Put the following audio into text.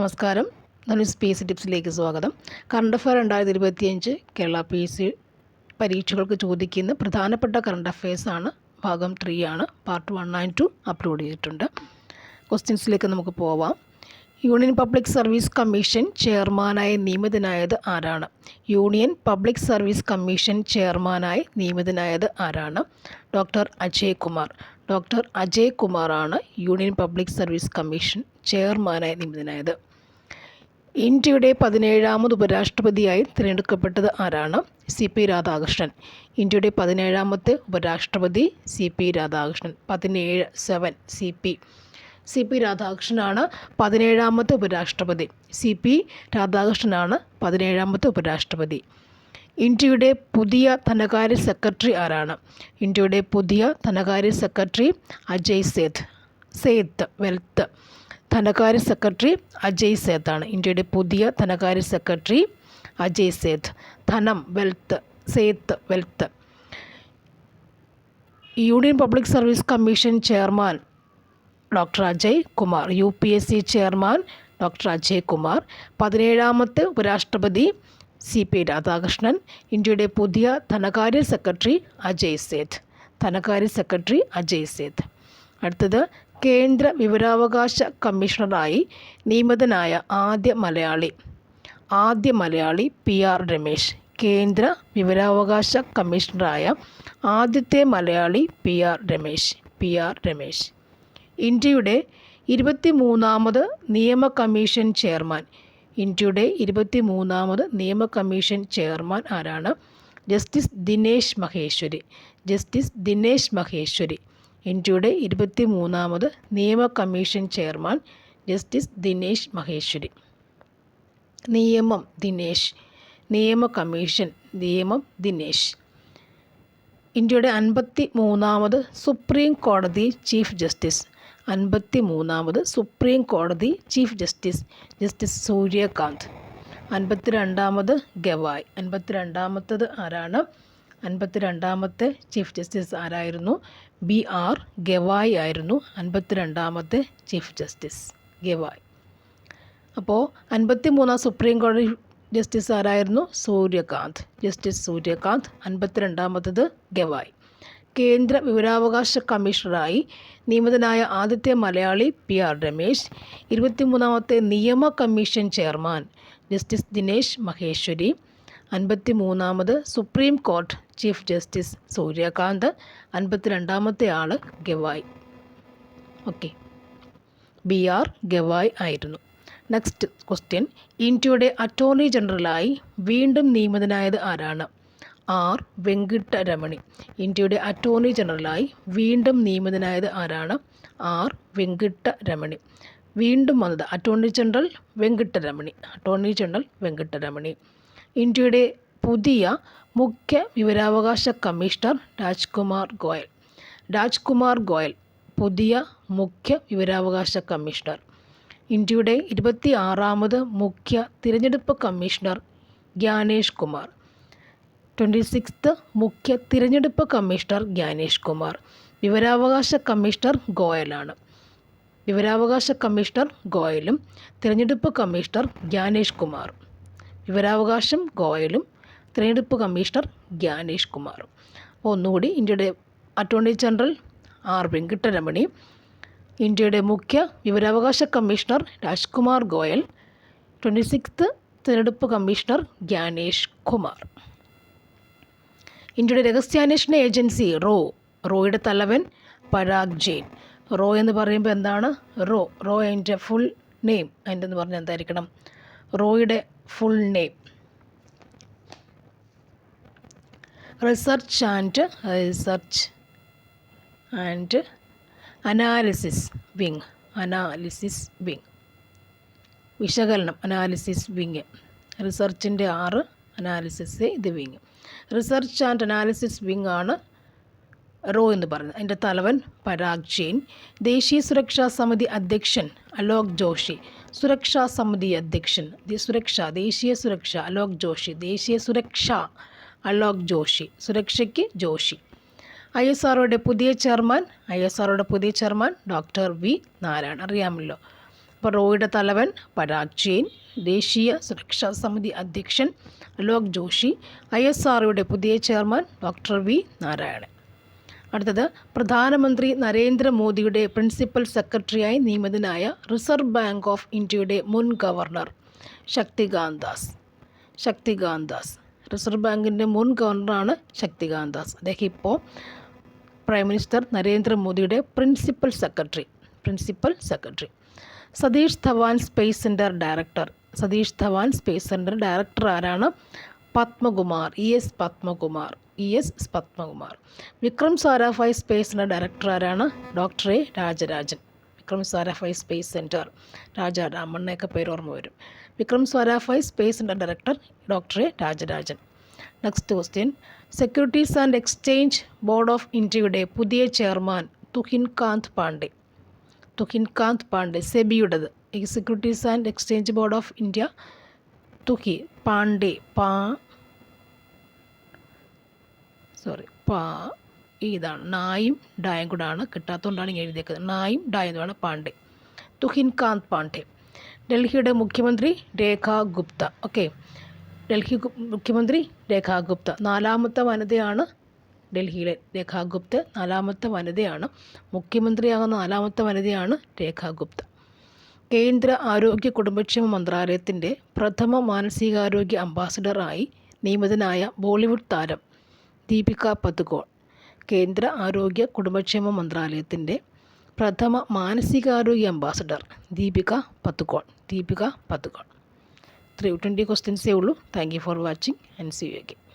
നമസ്കാരം. നല്ല പി ടിപ്സിലേക്ക് സ്വാഗതം. കറണ്ട് അഫയർ രണ്ടായിരത്തി ഇരുപത്തിയഞ്ച് കേരള പി സി പരീക്ഷകൾക്ക് ചോദിക്കുന്ന പ്രധാനപ്പെട്ട കറണ്ട് അഫയേഴ്സാണ് ഭാഗം ത്രീ ആണ്. Part one and two upload ചെയ്തിട്ടുണ്ട്. ക്വസ്റ്റ്യൻസിലേക്ക് നമുക്ക് പോവാം. യൂണിയൻ പബ്ലിക് സർവീസ് കമ്മീഷൻ ചെയർമാനായി നിയമിതനായത് ആരാണ്? യൂണിയൻ പബ്ലിക് സർവീസ് കമ്മീഷൻ ചെയർമാനായി നിയമിതനായത് ആരാണ്? ഡോക്ടർ അജയ് കുമാർ. ഡോക്ടർ അജയ് കുമാറാണ് യൂണിയൻ പബ്ലിക് സർവീസ് കമ്മീഷൻ ചെയർമാനായി നിയമിതനായത്. ഇന്ത്യയുടെ പതിനേഴാമത് ഉപരാഷ്ട്രപതിയായി തിരഞ്ഞെടുക്കപ്പെട്ടത് ആരാണ്? C P Radhakrishnan. ഇന്ത്യയുടെ പതിനേഴാമത്തെ ഉപരാഷ്ട്രപതി സി പി രാധാകൃഷ്ണൻ. പതിനേഴ് seven C P. C P രാധാകൃഷ്ണനാണ് പതിനേഴാമത്തെ ഉപരാഷ്ട്രപതി. സി പി രാധാകൃഷ്ണനാണ് പതിനേഴാമത്തെ ഉപരാഷ്ട്രപതി. ഇന്ത്യയുടെ പുതിയ ധനകാര്യ സെക്രട്ടറി ആരാണ്? ഇന്ത്യയുടെ പുതിയ ധനകാര്യ സെക്രട്ടറി അജയ് സേത്ത്. സേത്ത് വെൽത്ത്. ധനകാര്യ സെക്രട്ടറി അജയ് സേത്താണ് ഇന്ത്യയുടെ പുതിയ ധനകാര്യ സെക്രട്ടറി അജയ് സേത്ത്. ധനം wealth Seth wealth. Union public service commission chairman doctor Ajay Kumar. U P S C chairman doctor Ajay Kumar. പതിനേഴാമത്തെ ഉപരാഷ്ട്രപതി സി പി രാധാകൃഷ്ണൻ. ഇന്ത്യയുടെ പുതിയ ധനകാര്യ സെക്രട്ടറി അജയ് സേത്ത്. ധനകാര്യ സെക്രട്ടറി അജയ് സേത്ത്. അടുത്തത് കേന്ദ്ര വിവരാവകാശ കമ്മീഷണറായി നിയമിതനായ ആദ്യ മലയാളി. ആദ്യ മലയാളി പി ആർ രമേശ്. കേന്ദ്ര വിവരാവകാശ കമ്മീഷണറായ ആദ്യത്തെ Malayali P R Ramesh. P R Ramesh. ഇന്ത്യയുടെ ഇരുപത്തി മൂന്നാമത് നിയമ കമ്മീഷൻ ചെയർമാൻ. ഇന്ത്യയുടെ ഇരുപത്തി മൂന്നാമത് നിയമ കമ്മീഷൻ ചെയർമാൻ ആരാണ്? ജസ്റ്റിസ് ദിനേശ് മഹേശ്വരി. ജസ്റ്റിസ് ദിനേശ് മഹേശ്വരി. ഇന്ത്യയുടെ ഇരുപത്തി മൂന്നാമത് നിയമ commission chairman justice Dinesh Maheshwari. നിയമം ദിനേശ്. നിയമ കമ്മീഷൻ നിയമം ദിനേശ്. ഇന്ത്യയുടെ അൻപത്തി മൂന്നാമത് സുപ്രീം കോടതി ചീഫ് ജസ്റ്റിസ്. അൻപത്തി മൂന്നാമത് സുപ്രീം കോടതി ചീഫ് ജസ്റ്റിസ് ജസ്റ്റിസ് സൂര്യകാന്ത്. അൻപത്തി രണ്ടാമത് ഗവായ്. അൻപത്തി രണ്ടാമത്തത് ആരാണ്? അൻപത്തി രണ്ടാമത്തെ ചീഫ് ജസ്റ്റിസ് ആരായിരുന്നു? ബി ആർ ഗവായ് ആയിരുന്നു അൻപത്തി രണ്ടാമത്തെ ചീഫ് ജസ്റ്റിസ്. ഗവായ്. അപ്പോൾ അൻപത്തി മൂന്നാം സുപ്രീം കോടതി ജസ്റ്റിസ് ആരായിരുന്നു? സൂര്യകാന്ത്. ജസ്റ്റിസ് സൂര്യകാന്ത് അൻപത്തി രണ്ടാമത്തത് ഗവായ്. കേന്ദ്ര വിവരാവകാശ കമ്മീഷണറായി നിയമിതനായ ആദ്യത്തെ മലയാളി പി ആർ രമേശ് ഇരുപത്തിമൂന്നാമത്തെ നിയമ commission chairman justice Dinesh Maheshwari അൻപത്തി മൂന്നാമത് supreme court chief justice Surya Kant അൻപത്തി രണ്ടാമത്തെ ആൾ Gavai. Okay B R Gavai ആയിരുന്നു. നെക്സ്റ്റ് ക്വസ്റ്റ്യൻ ഇന്ത്യയുടെ അറ്റോർണി ജനറലായി വീണ്ടും നിയമിതനായത് ആരാണ്? ആർ വെങ്കിട്ടരമണി ഇന്ത്യയുടെ അറ്റോർണി ജനറലായി വീണ്ടും നിയമിതനായത് ആരാണ്? ആർ വെങ്കിട്ടരമണി വീണ്ടും വന്നത് attorney general Venkataramani attorney general Venkataramani ഇന്ത്യയുടെ പുതിയ മുഖ്യ വിവരാവകാശ കമ്മീഷണർ രാജ്കുമാർ ഗോയൽ. രാജ്കുമാർ ഗോയൽ പുതിയ മുഖ്യ വിവരാവകാശ കമ്മീഷണർ. ഇന്ത്യയുടെ ഇരുപത്തി ആറാമത് മുഖ്യ തിരഞ്ഞെടുപ്പ് commissioner Gyanesh Kumar. Twenty sixth മുഖ്യ തിരഞ്ഞെടുപ്പ് കമ്മീഷണർ ജ്ഞാനേഷ് കുമാർ. വിവരാവകാശ കമ്മീഷണർ ഗോയലാണ്. വിവരാവകാശ കമ്മീഷണർ ഗോയലും തിരഞ്ഞെടുപ്പ് കമ്മീഷണർ ജ്ഞാനേഷ് കുമാറും. വിവരാവകാശം ഗോയലും തിരഞ്ഞെടുപ്പ് കമ്മീഷണർ ജ്ഞാനേഷ് കുമാറും. അപ്പോൾ ഒന്നുകൂടി ഇന്ത്യയുടെ അറ്റോർണി ജനറൽ ആർ വെങ്കിട്ടരമണി ഇന്ത്യയുടെ മുഖ്യ വിവരാവകാശ commissioner Rajkumar Goyal twenty sixth തിരഞ്ഞെടുപ്പ് കമ്മീഷണർ ജ്ഞാനേഷ് കുമാർ. ഇന്ത്യയുടെ രഹസ്യാന്വേഷണ ഏജൻസി റോ റോയുടെ തലവൻ പരാഗ് ജെയിൻ. റോ എന്ന് പറയുമ്പോൾ എന്താണ്? റോ റോ അതിന്റെ ഫുൾ നെയിം അതിന്റെ എന്ന് പറഞ്ഞാൽ എന്തായിരിക്കണം? റോയുടെ full name research and research and analysis wing analysis wing വിശകലനം അനാലിസിസ് വിങ് റിസർച്ചിന്റെ ആറ് അനാലിസിസ് ഇത് wing research and analysis wing ആണ് റോ എന്ന് പറയുന്നത്. അതിന്റെ തലവൻ പരാഗ് ജെയിൻ ദേശീയ സുരക്ഷാ സമിതി അധ്യക്ഷൻ അലോക് ജോഷി സുരക്ഷാ സമിതി അധ്യക്ഷൻ സുരക്ഷ ദേശീയ സുരക്ഷ അലോക് ജോഷി ദേശീയ സുരക്ഷ അലോക് ജോഷി സുരക്ഷയ്ക്ക് ജോഷി. ഐ എസ് ആർഒയുടെ പുതിയ ചെയർമാൻ ഐ എസ് ആർഒയുടെ പുതിയ ചെയർമാൻ ഡോക്ടർ വി നാരായണൻ. അറിയാമല്ലോ. അപ്പോൾ റോയുടെ തലവൻ പരാഗ് ജെയിൻ ദേശീയ സുരക്ഷാ സമിതി അധ്യക്ഷൻ അലോക് ജോഷി ഐ എസ് ആർഒയുടെ പുതിയ ചെയർമാൻ ഡോക്ടർ വി നാരായണൻ. അടുത്തത് പ്രധാനമന്ത്രി നരേന്ദ്രമോദിയുടെ പ്രിൻസിപ്പൽ സെക്രട്ടറിയായി നിയമിതനായ റിസർവ് ബാങ്ക് ഓഫ് ഇന്ത്യയുടെ മുൻ ഗവർണർ ശക്തികാന്ത് ദാസ് ശക്തികാന്ത് ദാസ് റിസർവ് ബാങ്കിന്റെ മുൻ ഗവർണറാണ് ശക്തികാന്ത് ദാസ് അദ്ദേഹം ഇപ്പോൾ പ്രൈം മിനിസ്റ്റർ നരേന്ദ്രമോദിയുടെ principal secretary principal secretary. Satish Dhawan space centre director. Satish Dhawan space centre director ആരാണ്? Padmakumar E S Padmakumar E S Padmakumar. Vikram Sarabhai സ്പേസിന്റെ ഡയറക്ടർ ആരാണ്? Doctor A Rajarajan. Vikram Sarabhai space centre Raja രാമണ്ണയൊക്കെ പേര് ഓർമ്മ വരും. വിക്രം സാരാഫായ് സ്പേസിന്റെ director doctor A Rajarajan. Next question securities and exchange board of ഇന്ത്യയുടെ പുതിയ chairman Tuhin Kanta Pandey. Tuhin Kanta Pandey സെബിയുടേത്. Securities and exchange board of India Tuhin Pandey. പാ. Sorry. പാ. ഇതാണ്. നായും ഡായും കൂടെ ആണ് കിട്ടാത്തതുകൊണ്ടാണ് ഇങ്ങനെ എഴുതിയേക്കുന്നത്. നായും ഡായും എന്നാണ് പാണ്ഡെ. തുഹിൻകാന്ത് പാണ്ഡെ. ഡൽഹിയുടെ മുഖ്യമന്ത്രി രേഖ ഗുപ്ത. ഓക്കെ. ഡൽഹി മുഖ്യമന്ത്രി രേഖ ഗുപ്ത. നാലാമത്തെ വനിതയാണ് ഡൽഹിയിലെ രേഖ ഗുപ്ത. നാലാമത്തെ വനിതയാണ് മുഖ്യമന്ത്രിയാകുന്ന നാലാമത്തെ വനിതയാണ് രേഖ ഗുപ്ത. കേന്ദ്ര ആരോഗ്യ കുടുംബക്ഷേമ മന്ത്രാലയത്തിന്റെ പ്രഥമ മാനസികാരോഗ്യ അംബാസഡറായി നിയമിതനായ ബോളിവുഡ് താരം ദീപിക പതുകോൺ കേന്ദ്ര ആരോഗ്യ കുടുംബക്ഷേമ മന്ത്രാലയത്തിന്റെ പ്രഥമ മാനസികാരോഗ്യ ambassador Deepika Padukone Deepika Padukone three twenty ക്വസ്റ്റ്യൻസേ ഉള്ളൂ. Thank you for watching and see you again.